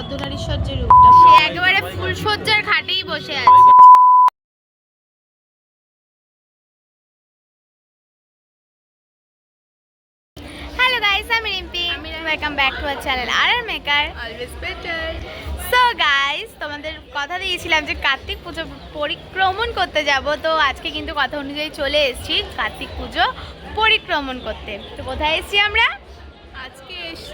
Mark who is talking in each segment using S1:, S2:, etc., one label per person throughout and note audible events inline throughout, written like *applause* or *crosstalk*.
S1: অর্ধনারীশ্বর যে রূপটা। সে একেবারে ফুলসজ্জার খাটেই বসে আছে। Welcome back to channel R R maker
S2: always better
S1: so guys তোমাদের কথা দিয়েছিলাম যে কার্তিক পুজো পরিক্রমণ করতে যাব তো আজকে কিন্তু কথা অনুযায়ী চলে এসেছি কার্তিক পুজো পরিক্রমণ করতে। তো কোথায় এসেছি আমরা?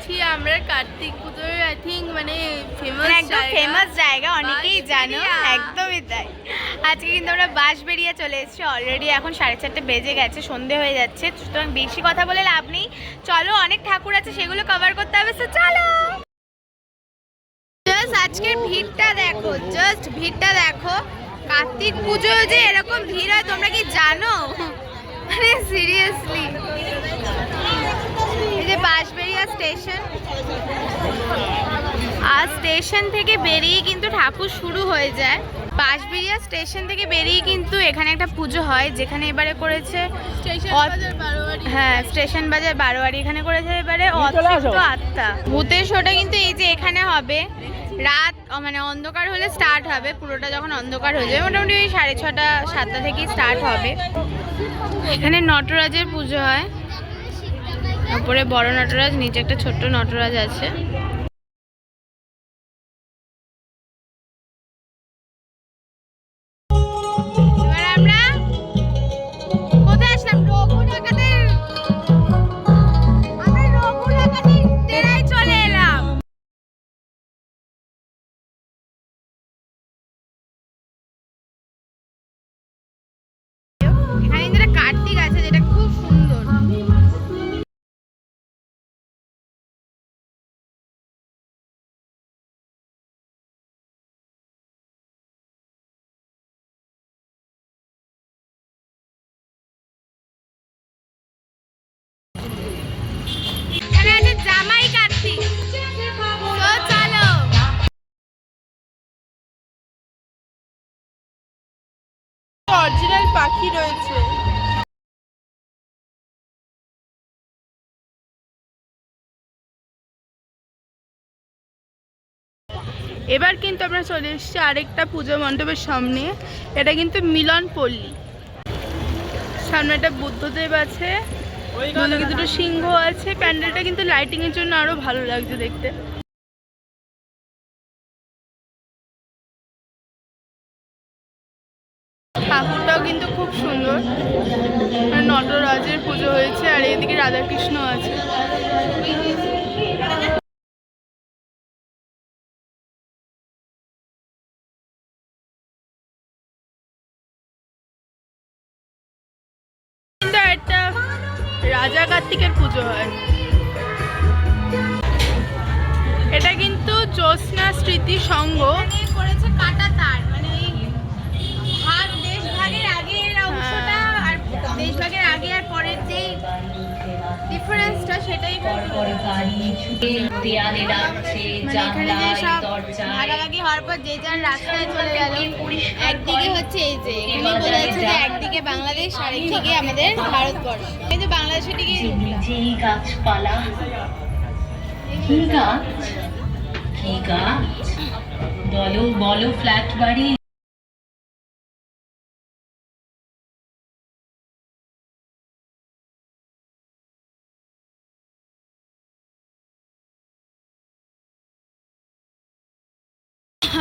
S2: এসেছি আমরা কার্তিক পুজোর আই থিঙ্ক মানে ফেমাস
S1: মানে একদম ফেমাস জায়গা অনেকেই জানো। একদমই তাই। আজকে কিন্তু আমরা বাঁশবেড়িয়া চলে এসেছি অলরেডি এখন সাড়ে চারটে বেজে গেছে সন্ধে হয়ে যাচ্ছে। সুতরাং বেশি কথা বলে লাভ নেই। চলো অনেক ঠাকুর আছে সেগুলো কভার করতে হবে। তো চলো! জাস্ট আজকের ভিড়টা দেখো জাস্ট ভিড়টা দেখো। কার্তিক পুজো যে এরকম ভিড় হয় তোমরা কি জানো? মানে সিরিয়াসলি বাঁশবেড়িয়া স্টেশন। আর স্টেশন থেকে বেরিয়ে কিন্তু ঠাকুর শুরু হয়ে যায়। বাঁশবেড়িয়া স্টেশন থেকে বেরিয়ে কিন্তু এখানে একটা পুজো হয় যেখানে এবারে করেছে হ্যাঁ স্টেশন বাজার বারোয়ারি। এখানে করেছে এবারে অতৃপ্ত আত্মা। ভূতের শোটা কিন্তু এই যে এখানে হবে। রাত মানে অন্ধকার হলে স্টার্ট হবে পুরোটা যখন অন্ধকার হয়ে যাবে মোটামুটি ওই সাড়ে ছটা সাতটা থেকেই স্টার্ট হবে। এখানে নটরাজের পুজো হয়। উপরে বড় নটরাজ নিচে একটা ছোট্ট নটরাজ আছে।
S2: অরিজিনাল পাখি রয়েছে। এবার কিন্তু আমরা চলে এসেছি আরেকটা পুজো মণ্ডপের সামনে। এটা কিন্তু মিলন পল্লী সামনে একটা বুদ্ধদেব আছে। দুদিকে দুটো সিংহ আছে, প্যান্ডেলটা কিন্তু লাইটিং এর জন্য আরও ভালো লাগছে দেখতে। ঠাকুরটাও কিন্তু খুব সুন্দর। নটরাজের পুজো হয়েছে, আর এদিকে রাধাকৃষ্ণ আছে। রাজা কার্তিকের পুজো হয়। এটা কিন্তু জ্যোৎস্না স্মৃতি সংঘ
S1: করেছে কাটা তার মানে ভাগ দেশ ভাগের অংশটা আর দেশ ভাগের আগে আর পরের যেই ডিফারেন্সটা সেটাই
S3: দেয়ালে
S1: মানে এখানে যে
S3: জানলায় দরজায়
S1: ভাগাভাগি হওয়ার পর যে যার রাস্তায় চলে গেল একদিকে হচ্ছে এই যে এখানে বোঝা যাচ্ছে যে একদিকে বাংলাদেশ আর একদিকে আমাদের ভারতবর্ষ। কিন্তু বাংলাদেশের দিকে
S3: যে গাছপালা কি গাছ? কি গাছ? বলো বলো ফ্ল্যাট বাড়ি।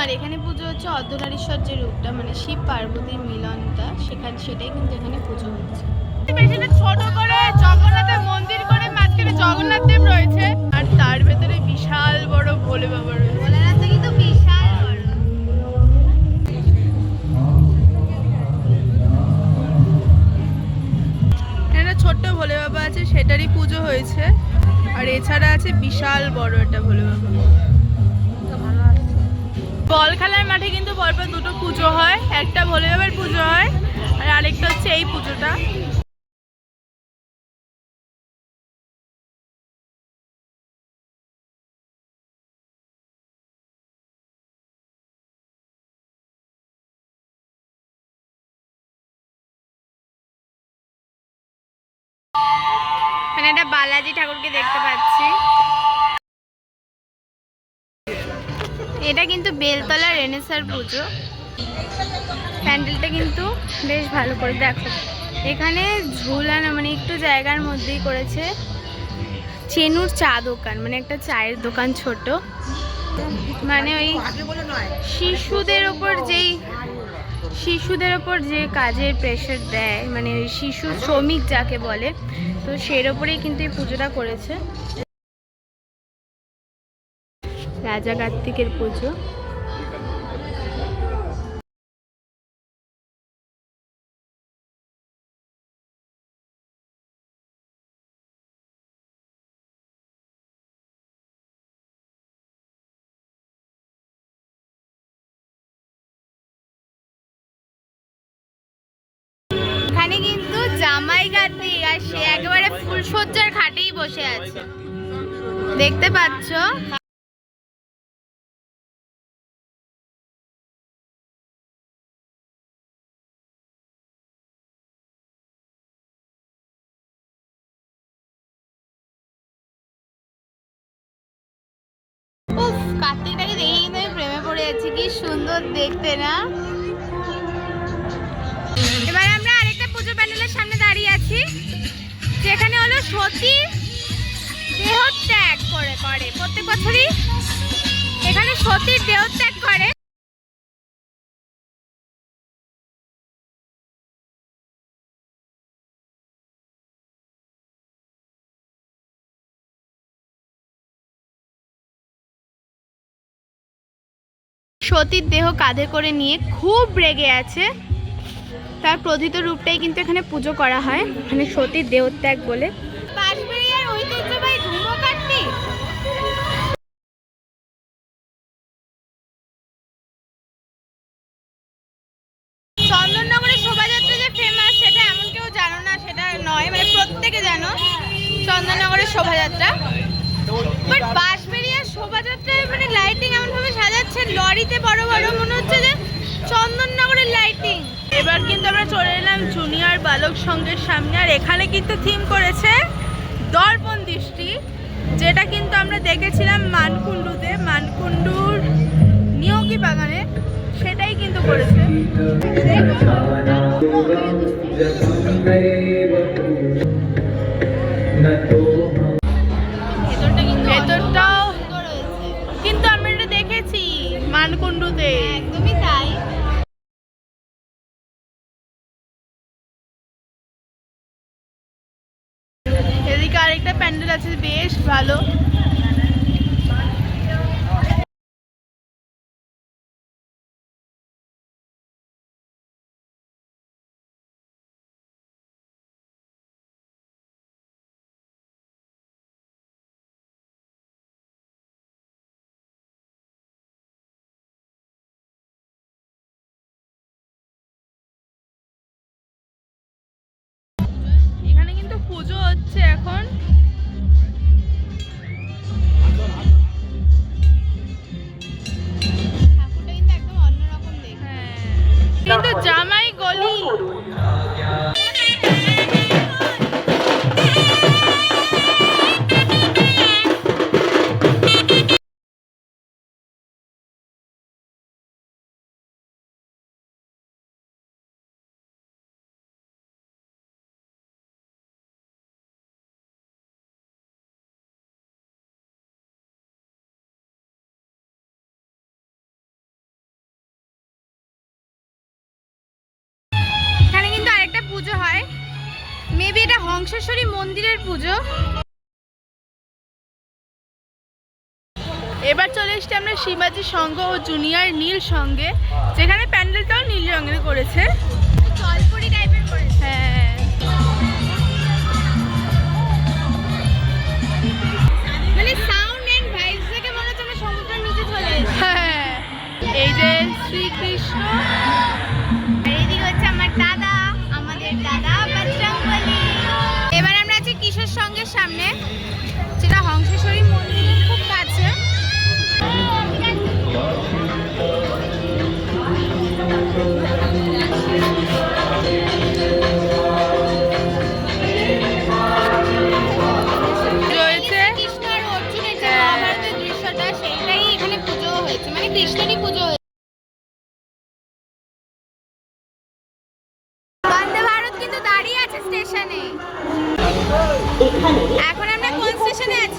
S1: আর এখানে পুজো হচ্ছে অর্ধনারীশ্বর যে রূপটা মানে শিব পার্বতীর মিলনটা সেখানে সেটাই কিন্তু এখানে পুজো হচ্ছে।
S2: ছোট করে জগন্নাথের মন্দির করে মাঝখানে জগন্নাথ দেব রয়েছে। আর তার ভেতরে বিশাল বড় ভোলে বাবা রয়েছে।
S1: কিন্তু বিশাল বড়।
S2: একটা ছোট্ট ভোলে বাবা আছে সেটারই পুজো হয়েছে। আর এছাড়া আছে বিশাল বড় একটা ভোলে বাবা। বল খেলার মাঠে কিন্তু পরপর দুটো পুজো হয়। একটা ভোলে বাবার পুজো হয় আর আরেকটা হচ্ছে এই পুজোটা।
S1: মানে একটা বালাজি ঠাকুরকে দেখতে পাচ্ছি। এটা কিন্তু বেলতলা রেনেসার পুজো। প্যান্ডেলটা কিন্তু বেশ ভালো করে দেখো। এখানে ঝুলানো মানে একটু জায়গার মধ্যেই করেছে চেনুর চা দোকান মানে একটা চায়ের দোকান ছোট। মানে ওই শিশুদের ওপর যেই, শিশুদের ওপর যে কাজের প্রেশার দেয় মানে ওই শিশু শ্রমিক যাকে বলে, তো সের ওপরেই কিন্তু এই পুজোটা করেছে। রাজা কার্তিকের পুজো। এখানে কিন্তু জামাই আর সে একেবারে ফুল ফুলসজ্জার খাটেই বসে আছে। দেখতে পাচ্ছ? উফ, কার্তিকটাকে দেখে কিন্তু আমি প্রেমে পড়ে যাচ্ছি, কি সুন্দর দেখতে না? এবার আমরা আরেকটা পুজো প্যান্ডেলের সামনে দাঁড়িয়ে আছি, যেখানে হলো সতী দেহত্যাগ করে করে প্রত্যেক বছরই। এখানে সতীর দেহত্যাগ করে সতীর দেহ কাঁধে করে নিয়ে খুব রেগে আছে। তার প্রথিত রূপটাই কিন্তু এখানে পুজো করা হয় মানে সতীর দেহত্যাগ বলে। বাঁশবেড়িয়ার ঐতিহ্যবাহী চন্দননগরের শোভাযাত্রা যে ফেমাস সেটা এমন কেউ জানো না, সেটা নয় মানে প্রত্যেকে জানো। চন্দননগরের শোভাযাত্রা। বাট বাঁশবেড়িয়ার শোভাযাত্রায় মানে লাইটিং এমনভাবে সাজাচ্ছে, লরিতে বড় বড় মনে হচ্ছে যে চন্দননগরের লাইটিং
S2: এবার কিন্তু আমরা চলে এলাম জুনিয়র বালক সংঘের সামনে, আর এখানে কিন্তু থিম করেছে দর্পণ দৃষ্টি, যেটা কিন্তু আমরা দেখেছিলাম মানকুণ্ডুতে। মানকুণ্ডুর নিয়োগী বাগানে সেটাই কিন্তু করেছে। আছে বেশ ভালো। পুজো হচ্ছে এখন।
S1: হংসেশ্বরী মন্দিরের পুজো।
S2: এবার চলে এসছি আমরা শিবাজি সংঘ ও জুনিয়র নীল সঙ্গে যেখানে প্যান্ডেলটাও নীল রঙের করেছে।
S1: জলপুরি টাইপের করেছে।
S2: হ্যাঁ।
S1: মানে সাউন্ড এন্ড ভাইবস থেকে মনে হচ্ছে আমরা সমুদ্রের নিচে চলে এসেছি।
S2: হ্যাঁ। এই যে শ্রীকৃষ্ণ
S1: সামনে যেটা হংসেশ্বরী মন্দিরের খুব কাছে।
S2: হ্যাঁ।
S1: দৃশ্যটা সেইটাই এখানে পুজো হয়েছে।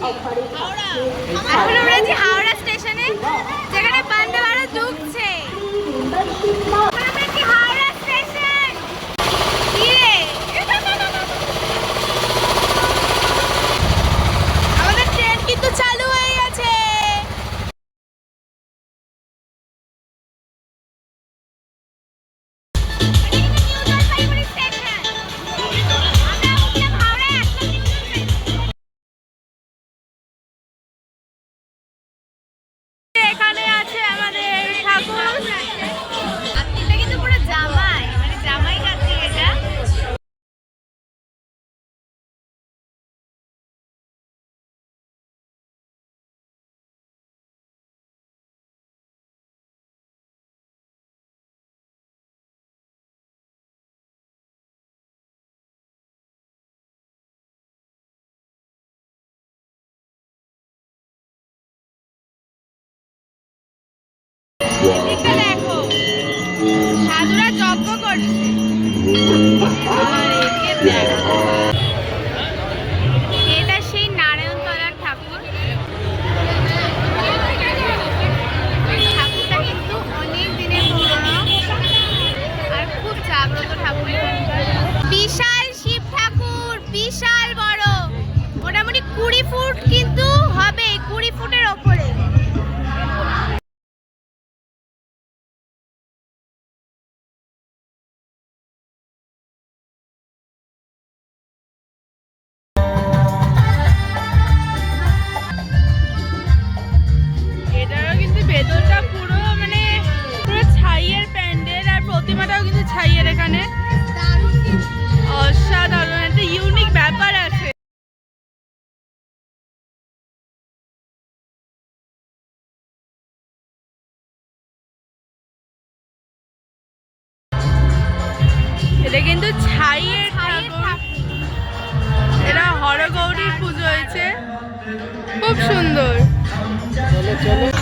S1: স্টেশনে নারায়ণতলার ঠাকুর। ঠাকুরটা কিন্তু অনেক দিনের আর খুব জাগ্রত ঠাকুর। বিশাল শিব ঠাকুর, বিশাল বড়। মোটামুটি কুড়ি ফুট কিন্তু হবে কুড়ি ফুটের ওপরে।
S2: এখানে। অসাধারণ একটা ইউনিক ব্যাপার আছে। এটা কিন্তু ছাইয়ের ঠাকুর। এটা হরগৌরীর পুজো হয়েছে। খুব সুন্দর। লাইটিং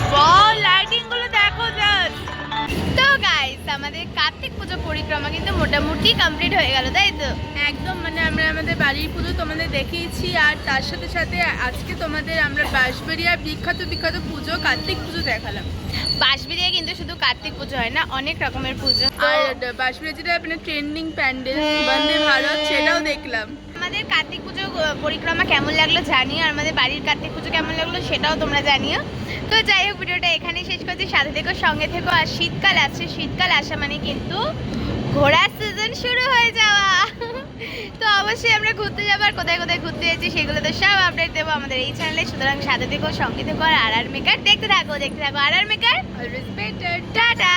S1: পরিক্রমা কিন্তু মোটামুটি কমপ্লিট হয়ে গেল তাই তো?
S2: একদম মানে আমরা আমাদের বাড়ির পুজো তোমাদের দেখিয়েছি আর তার সাথে সাথে আজকে তোমাদের আমরা বাঁশবেরিয়ার বিখ্যাত বিখ্যাত পুজো কার্তিক পুজো দেখালাম।
S1: বাঁশবেরিয়া কিন্তু শুধু কার্তিক পুজো হয় না অনেক রকমের পুজো।
S2: আর বাঁশবেরিয়া যেটা আপনার ট্রেন্ডিং প্যান্ডেল বন্দে ভারত সেটাও দেখলাম।
S1: আমাদের কার্তিক পুজো পরিক্রমা কেমন লাগল জানিও, আর আমাদের বাড়ির কার্তিক পুজো কেমন লাগল সেটাও তোমরা জানিও। তো যাই হোক, ভিডিওটা এখানেই শেষ করছি, সাথে থেকো, সঙ্গে থেকো, আর শীতকাল আসছে শীতকাল আসা মানে কিন্তু ঘোরার সিজন শুরু হয়ে যাওয়া। *laughs* তো অবশ্যই আমরা ঘুরতে যাব, আর কোথায় কোথায় ঘুরতে যাচ্ছি সেগুলো তো সব আপডেট দেবো আমাদের এই চ্যানেলে সুতরাং সাথে থেকো, সঙ্গে থেকো, আর আর আর মেকার দেখতে থাকো দেখতে থাকো আর আর মেকার টাটা!